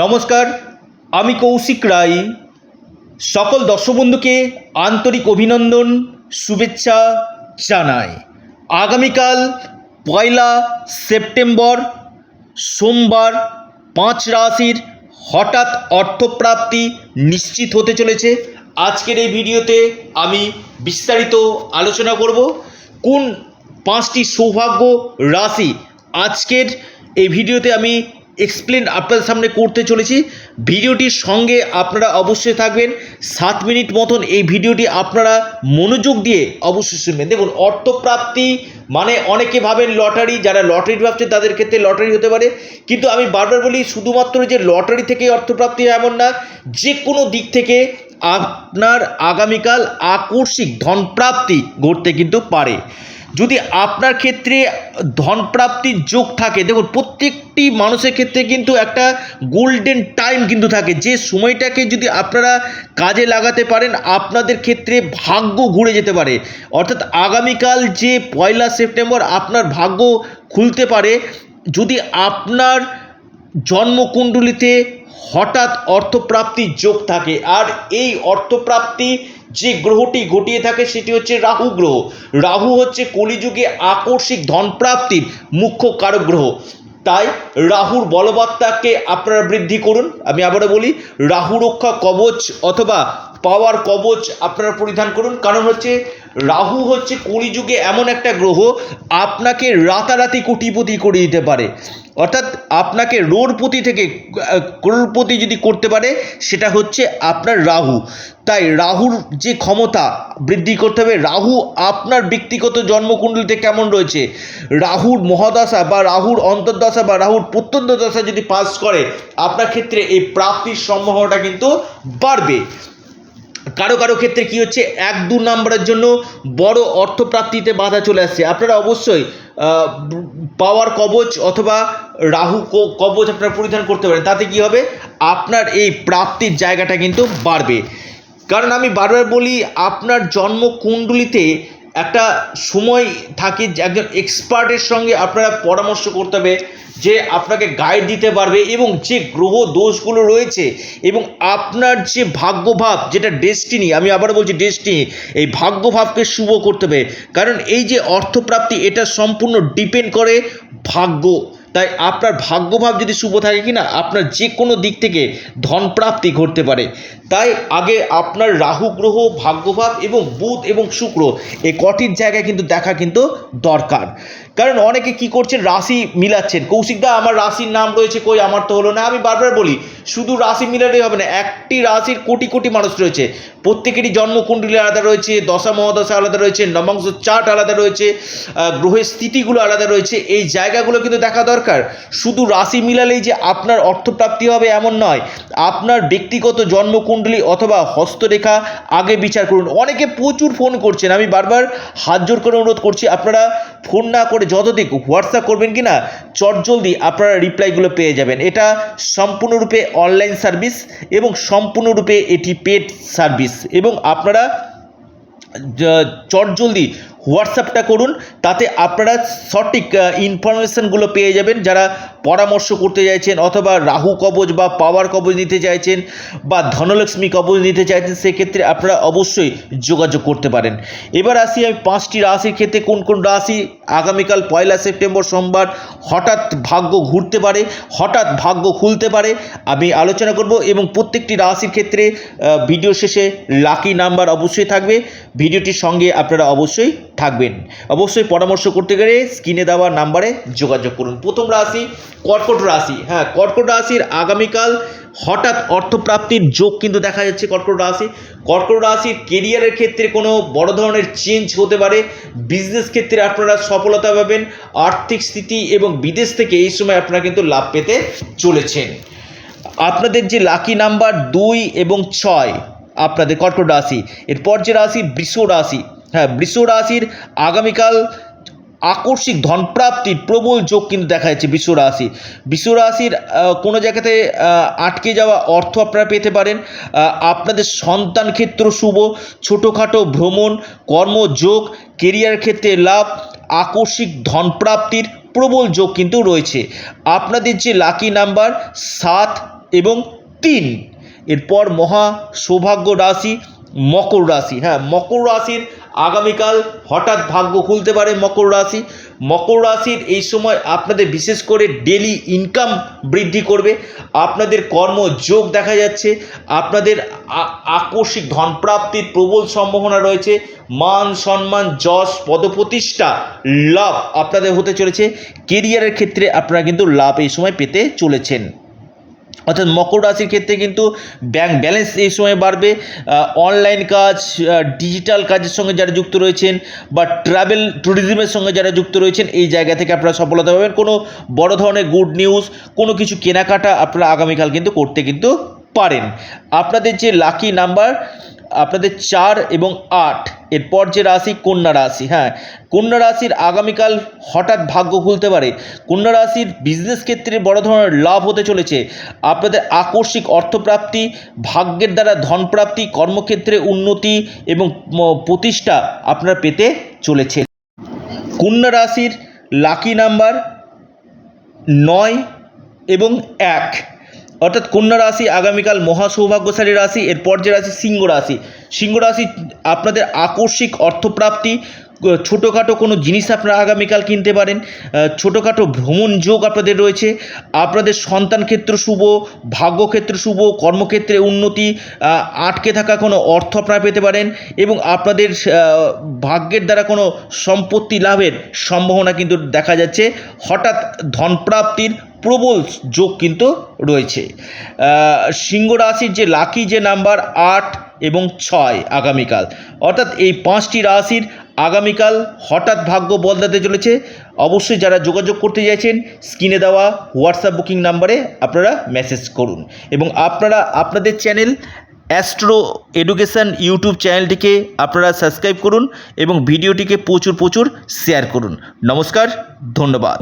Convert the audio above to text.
নমস্কার, আমি কৌশিক রায়। সকল দর্শক বন্ধুকে আন্তরিক অভিনন্দন, শুভেচ্ছা জানাই। আগামীকাল পয়লা সেপ্টেম্বর, সোমবার পাঁচ রাশির হঠাৎ অর্থপ্রাপ্তি নিশ্চিত হতে চলেছে। আজকের এই ভিডিওতে আমি বিস্তারিত আলোচনা করব, কোন পাঁচটি সৌভাগ্য রাশি আজকের এই ভিডিওতে আমি এক্সপ্লেন আপনাদের সামনে করতে চলেছি। ভিডিওটির সঙ্গে আপনারা অবশ্যই থাকবেন। সাত মিনিট মতন এই ভিডিওটি আপনারা মনোযোগ দিয়ে অবশ্যই শুনবেন। দেখুন, অর্থপ্রাপ্তি মানে অনেকে ভাবেন লটারি, যারা লটারি ভাবছে তাদের ক্ষেত্রে লটারি হতে পারে। কিন্তু আমি বারবার বলি, শুধুমাত্র যে লটারি থেকে অর্থপ্রাপ্তি এমন না যে কোনো দিক থেকে আপনার আগামীকাল আকস্মিক ধনপ্রাপ্তি ঘটতে কিন্তু পারে। যদি আপনার ক্ষেত্রে ধনপ্রাপ্তির যোগ থাকে, দেখুন, প্রত্যেকটি মানুষের ক্ষেত্রে কিন্তু একটা গোল্ডেন টাইম কিন্তু থাকে। যে সময়টাকে যদি আপনারা কাজে লাগাতে পারেন, আপনাদের ক্ষেত্রে ভাগ্য ঘুরে যেতে পারে। অর্থাৎ আগামীকাল যে পয়লা সেপ্টেম্বর আপনার ভাগ্য খুলতে পারে, যদি আপনার জন্মকুণ্ডলিতে হঠাৎ অর্থপ্রাপ্তির যোগ থাকে, আর এই অর্থপ্রাপ্তি যে গ্রহটি ঘটিয়ে থাকে সেটি হচ্ছে রাহু গ্রহ। রাহু হচ্ছে কলিযুগে আকস্মিক ধনপ্রাপ্তির মুখ্য কারক গ্রহ। তাই রাহুর বলবত্তাকে আপনারা বৃদ্ধি করুন। আমি আবারও বলি, রাহু রক্ষা কবচ অথবা পাওয়ার কবচ আপনারা পরিধান করুন। কারণ হচ্ছে রাহু হচ্ছে কলিযুগে এমন একটা গ্রহ, আপনাকে রাতারাতি কোটিপতি করে দিতে পারে। অর্থাৎ আপনাকে রোড়পতি থেকে করোড়পতি যদি করতে পারে, সেটা হচ্ছে আপনার রাহু। তাই রাহুর যে ক্ষমতা বৃদ্ধি করতে হবে, রাহু আপনার ব্যক্তিগত জন্মকুণ্ডলিতে কেমন রয়েছে? রাহুর মহাদশা বা রাহুর অন্তর্দশা বা রাহুর প্রত্যন্ত দশা যদি পাস করে, আপনার ক্ষেত্রে এই প্রাপ্তির সম্ভাবনাটা কিন্তু বাড়বে। কারও কারও ক্ষেত্রে কি হচ্ছে? এক দু নম্বরের জন্য বড় অর্থপ্রাপ্তিতে বাধা চলে আসছে। আপনারা অবশ্যই পাওয়ার কবচ অথবা রাহু কবচ আপনারা পরিধান করতে পারেন। তাতে কি হবে? আপনার এই প্রাপ্তির জায়গাটা কিন্তু বাড়বে। কারণ আমি বারবার বলি, আপনার জন্ম কুণ্ডলিতে একটা সময় থাকে একজন এক্সপার্টের সঙ্গে আপনারা পরামর্শ করতে হবে যে আপনাকে গাইড দিতে পারবে এবং যে গ্রহ দোষগুলো রয়েছে এবং আপনার যে ভাগ্যভাব যেটা ডেস্টিনি আমি আবার বলছি ডেস্টিনি এই ভাগ্যভাবকে শুভ করতে হবে। কারণ এই যে অর্থপ্রাপ্তি, এটা সম্পূর্ণ ডিপেন্ড করে ভাগ্য। তাই আপনার ভাগ্যভাব যদি শুভ থাকে কি না আপনার যে কোনো দিক থেকে ধনপ্রাপ্তি ঘটতে পারে। তাই আগে আপনার রাহু, গ্রহ, ভাগ্যভাব এবং বুধ এবং শুক্র, এই কটির জায়গায় কিন্তু দেখা কিন্তু দরকার। কারণ অনেকে কি করছেন, রাশি মিলাচ্ছেন। কৌশিকদা, আমার রাশির নাম রয়েছে কই? আমার তো হলো না। আমি বারবার বলি, শুধু রাশি মিলালেই হবে না, একটি রাশির কোটি কোটি মানুষ রয়েছে। প্রত্যেকেরই জন্মকুণ্ডলী আলাদা রয়েছে, দশা, মহাদশা আলাদা রয়েছে নবাংশ চার্ট আলাদা রয়েছে গ্রহের স্থিতিগুলো আলাদা রয়েছে। এই জায়গাগুলো কিন্তু দেখা দরকার। শুধু রাশি মিলালেই যে আপনার অর্থপ্রাপ্তি হবে এমন নয়, আপনার ব্যক্তিগত জন্মকুণ্ডলী অথবা হস্তরেখা আগে বিচার করুন। অনেকে প্রচুর ফোন করছেন। আমি বারবার হাত জোর করে অনুরোধ করছি, আপনারা ফোন না করে যতদিক হোয়াটসঅ্যাপ করবেন কি না চটজলদি আপনারা রিপ্লাইগুলো পেয়ে যাবেন। এটা সম্পূর্ণরূপে অনলাইন সার্ভিস এবং সম্পূর্ণরূপে এটি পেড সার্ভিস এবং আপনারা চট চটজলদি হোয়াটসঅ্যাপটা করুন, তাতে আপনারা সঠিক ইনফরমেশানগুলো পেয়ে যাবেন। যারা পরামর্শ করতে চাইছেন, অথবা রাহু কবজ বা পাওয়ার কবজ নিতে চাইছেন, বা ধনলক্ষ্মী কবজ নিতে চাইছেন, সেক্ষেত্রে আপনারা অবশ্যই যোগাযোগ করতে পারেন। এবার আসি আমি পাঁচটি রাশির ক্ষেত্রে, কোন কোন রাশি আগামীকাল পয়লা সেপ্টেম্বর সোমবার হঠাৎ ভাগ্য ঘুরতে পারে, হঠাৎ ভাগ্য খুলতে পারে, আমি আলোচনা করব। এবং প্রত্যেকটি রাশির ক্ষেত্রে ভিডিও শেষে লাকি নাম্বার অবশ্যই থাকবে। ভিডিওটির সঙ্গে আপনারা অবশ্যই থাকবেন। অবশ্যই পরামর্শ করতে গেলে স্ক্রিনে দেওয়া নাম্বারে যোগাযোগ করুন। প্রথম রাশি কর্কট রাশি। হ্যাঁ কর্কট রাশির আগামীকাল হঠাৎ অর্থপ্রাপ্তির যোগ কিন্তু দেখা যাচ্ছে কর্কট রাশি। কর্কট রাশির কেরিয়ারের ক্ষেত্রে কোনো বড় ধরনের চেঞ্জ হতে পারে। বিজনেস ক্ষেত্রে আপনারা সফলতা পাবেন। আর্থিক স্থিতি এবং বিদেশ থেকে এই সময় আপনারা কিন্তু লাভ পেতে চলেছেন। আপনাদের যে লাকি নাম্বার দুই এবং ছয় আপনাদের কর্কট রাশি। এরপর যে রাশি বৃষ রাশি। হ্যাঁ বৃষ রাশির আগামীকাল আকস্মিক ধনপ্রাপ্তির প্রবল যোগ কিন্তু দেখা যাচ্ছে বিশ্ব রাশি। বিশ্ব রাশির কোনো জায়গাতে আটকে যাওয়া অর্থ আপনারা পেতে পারেন। আপনাদের সন্তান ক্ষেত্র শুভ, ছোটোখাটো ভ্রমণ, কর্মযোগ কেরিয়ার ক্ষেত্রে লাভ, আকস্মিক ধনপ্রাপ্তির প্রবল যোগ কিন্তু রয়েছে। আপনাদের যে লাকি নাম্বার সাত এবং তিন, এরপর মহা সৌভাগ্য রাশি, মকর রাশি। হ্যাঁ মকর রাশির আগামীকাল হঠাৎ ভাগ্য খুলতে পারে মকর রাশি। মকর রাশির এই সময় আপনাদের বিশেষ করে ডেলি ইনকাম বৃদ্ধি করবে। আপনাদের কর্মযোগ দেখা যাচ্ছে। আপনাদের আকস্মিক ধনপ্রাপ্তির প্রবল সম্ভাবনা রয়েছে। মান সম্মান, যশ, পদপ্রতিষ্ঠা, লাভ আপনাদের হতে চলেছে। কেরিয়ারের ক্ষেত্রে আপনারা কিন্তু লাভ এই সময় পেতে চলেছেন। অর্থাৎ মকর রাশির ক্ষেত্রে কিন্তু ব্যাংক ব্যালেন্স এই সময় বাড়বে। অনলাইন কাজ ডিজিটাল কাজের সঙ্গে যারা যুক্ত রয়েছেন বা ট্রাভেল ট্যুরিজমের সঙ্গে যারা যুক্ত রয়েছেন, এই জায়গা থেকে আপনারা সফলতা পাবেন। কোনো বড় ধরনের গুড নিউজ কোনো কিছু কেনাকাটা আপনারা আগামীকাল কিন্তু করতে কিন্তু পারেন। আপনাদের যে লাকি নাম্বার আপনাদের চার এবং আট, এরপর যে রাশি কন্যা রাশি হ্যাঁ কন্যা রাশির আগামীকাল হঠাৎ ভাগ্য খুলতে পারে। কন্যা রাশির বিজনেস ক্ষেত্রে বড় ধরনের লাভ হতে চলেছে। আপনাদের আকস্মিক অর্থপ্রাপ্তি, ভাগ্যের দ্বারা ধনপ্রাপ্তি, কর্মক্ষেত্রে উন্নতি এবং প্রতিষ্ঠা আপনারা পেতে চলেছে। কন্যা রাশির লাকি নাম্বার নয় এবং এক। অর্থাৎ কন্যা রাশি, আগামীকাল মহা সৌভাগ্যশালী রাশি, এরপর যে রাশি সিংহ রাশি। সিংহ রাশি আপনাদের আকস্মিক অর্থপ্রাপ্তি, ছোটোখাটো কোনো জিনিস আপনারা আগামীকাল কিনতে পারেন ছোটোখাটো ভ্রমণ যোগ আপনাদের রয়েছে, আপনাদের সন্তান ক্ষেত্র শুভ ভাগ্যক্ষেত্র শুভ, কর্মক্ষেত্রে উন্নতি আটকে থাকা কোনো অর্থ আপনারা পেতে পারেন এবং আপনাদের ভাগ্যের দ্বারা কোনো সম্পত্তি লাভের সম্ভাবনা কিন্তু দেখা যাচ্ছে। হঠাৎ ধনপ্রাপ্তির প্রবল যোগ কিন্তু রয়েছে। সিংহ রাশির যে লাকি যে নাম্বার আট এবং ছয় আগামীকাল, অর্থাৎ এই পাঁচটি রাশির আগামীকাল হঠাৎ ভাগ্য বদলাতে চলেছে। অবশ্যই যারা যোগাযোগ করতে চাইছেন, স্ক্রিনে দেওয়া হোয়াটসঅ্যাপ বুকিং নাম্বারে আপনারা মেসেজ করুন। এবং আপনারা, আপনাদের চ্যানেল অ্যাস্ট্রো এডুকেশন ইউটিউব চ্যানেলটিকে আপনারা সাবস্ক্রাইব করুন এবং ভিডিওটিকে প্রচুর প্রচুর শেয়ার করুন। নমস্কার, ধন্যবাদ।